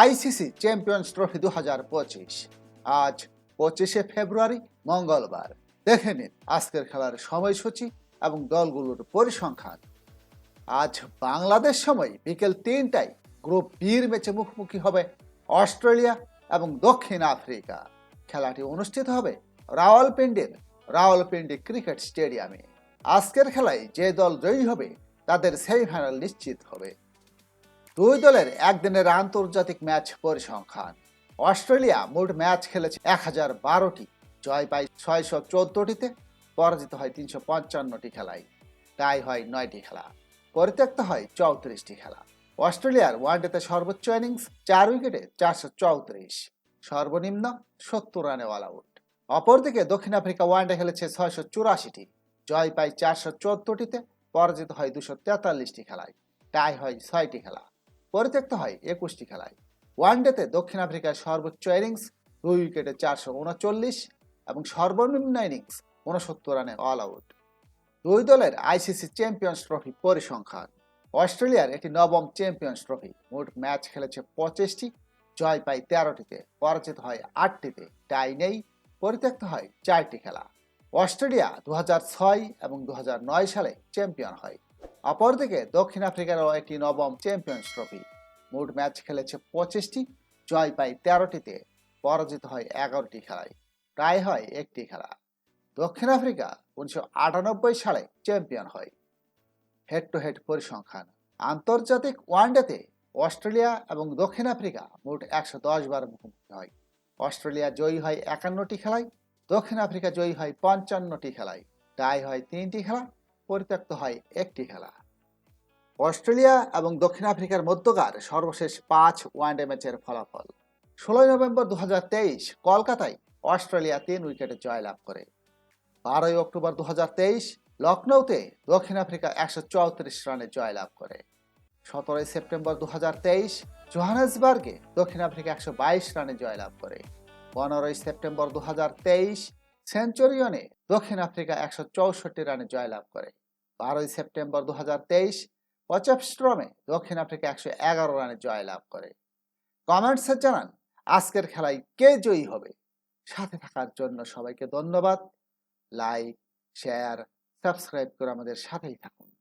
ICC champions trophy দু হাজার পঁচিশ। আজ পঁচিশে ফেব্রুয়ারি, মঙ্গলবার। দেখে নিন আজকের খেলার সময়সূচি এবং দলগুলোর পরিসংখ্যান। আজ বাংলাদেশ সময় বিকেল তিনটায় গ্রুপ বির ম্যাচে মুখোমুখি হবে অস্ট্রেলিয়া এবং দক্ষিণ আফ্রিকা। খেলাটি অনুষ্ঠিত হবে রাওয়ালপিন্ডির রাওয়ালপিন্ডি ক্রিকেট স্টেডিয়ামে। আজকের খেলায় যে দল জয়ী হবে, তাদের সেমিফাইনাল নিশ্চিত হবে। দুই দলের একদিনের আন্তর্জাতিক ম্যাচ পরিসংখ্যান। অস্ট্রেলিয়া মোট ম্যাচ খেলেছে এক হাজার বারোটি, জয় পায় ছয়শো চোদ্দটিতে, পরাজিত হয় তিনশো পঞ্চান্নটি খেলায়। টাই হয় নয়টি খেলা, পরিত্যক্ত হয় চৌত্রিশটি খেলা। অস্ট্রেলিয়ার ওয়ানডেতে সর্বোচ্চ ইনিংস, চার উইকেটে চারশো চৌত্রিশ, সর্বনিম্ন সত্তর রানে অল আউট অপরদিকে দক্ষিণ আফ্রিকা ওয়ানডে খেলেছে ছয়শো চুরাশিটি, জয় পায় চারশো চোদ্দটিতে, পরাজিত হয় দুশো তেতাল্লিশটি খেলায়। টাই হয় ছয়টি খেলা। পরিত্যক্ত হয় একুশটি খেলায়। ওয়ানডেতে দক্ষিণ আফ্রিকার সর্বোচ্চ ইনিংস দুই উইকেটে চারশো উনচল্লিশ এবং সর্বনিম্ন ইনিংস উনসত্তর রানে অল আউট দুই দলের আইসিসি চ্যাম্পিয়ন্স ট্রফি পরিসংখ্যান। অস্ট্রেলিয়ার একটি নবম চ্যাম্পিয়ন্স ট্রফি মোট ম্যাচ খেলেছে পঁচিশটি, জয় পায় তেরোটিতে, পরাজিত হয় আটটিতে টাই নেই, পরিত্যক্ত হয় চারটি খেলা। অস্ট্রেলিয়া দু ছয় এবং দু সালে চ্যাম্পিয়ন হয়। অপরদিকে দক্ষিণ আফ্রিকারও একটি নবম চ্যাম্পিয়ন্স ট্রফি। মোট ম্যাচ খেলেছে পঁচিশটি জয় পায় তেরোটিতে পরাজিত হয় এগারোটি খেলায়। টাই হয় একটি খেলা। দক্ষিণ আফ্রিকা উনিশশো আটানব্বই সালে চ্যাম্পিয়ন হয়। হেড টু হেড পরিসংখ্যান। আন্তর্জাতিক ওয়ানডেতে অস্ট্রেলিয়া এবং দক্ষিণ আফ্রিকা মোট একশো দশ বার মুখোমুখি হয়। অস্ট্রেলিয়া জয়ী হয় একান্নটি খেলায়, দক্ষিণ আফ্রিকা জয়ী হয় পঞ্চান্নটি খেলায়। টাই হয় তিনটি খেলা পরিত্যক্ত হয় একটি খেলা। অস্ট্রেলিয়া এবং দক্ষিণ আফ্রিকার মধ্যকার সর্বশেষ পাঁচ ওয়ানডে ম্যাচের ফলাফল। ষোলোই নভেম্বর দুহাজার তেইশ কলকাতায় অস্ট্রেলিয়া তিন উইকেটে জয়লাভ করে। বারোই অক্টোবর দু লখনৌতে দক্ষিণ আফ্রিকা একশো চৌত্রিশ রানে জয়লাভ করে। সতেরোই সেপ্টেম্বর দু জোহানেসবার্গে দক্ষিণ আফ্রিকা একশো বাইশ রানে জয়লাভ করে। পনেরোই সেপ্টেম্বর দু হাজার তেইশ সেঞ্চুরিয়নে দক্ষিণ আফ্রিকা একশো চৌষট্টি রানে জয়লাভ করে। বারোই সেপ্টেম্বর দু হাজার তেইশ পচাপস্ট্রমে দক্ষিণ আফ্রিকা একশো এগারো রানে জয়লাভ করে। কমেন্টসে জানান, আজকের খেলায় কে জয়ী হবে? সাথে থাকার জন্য সবাইকে ধন্যবাদ। লাইক, শেয়ার, সাবস্ক্রাইব করে আমাদের সাথেই থাকুন।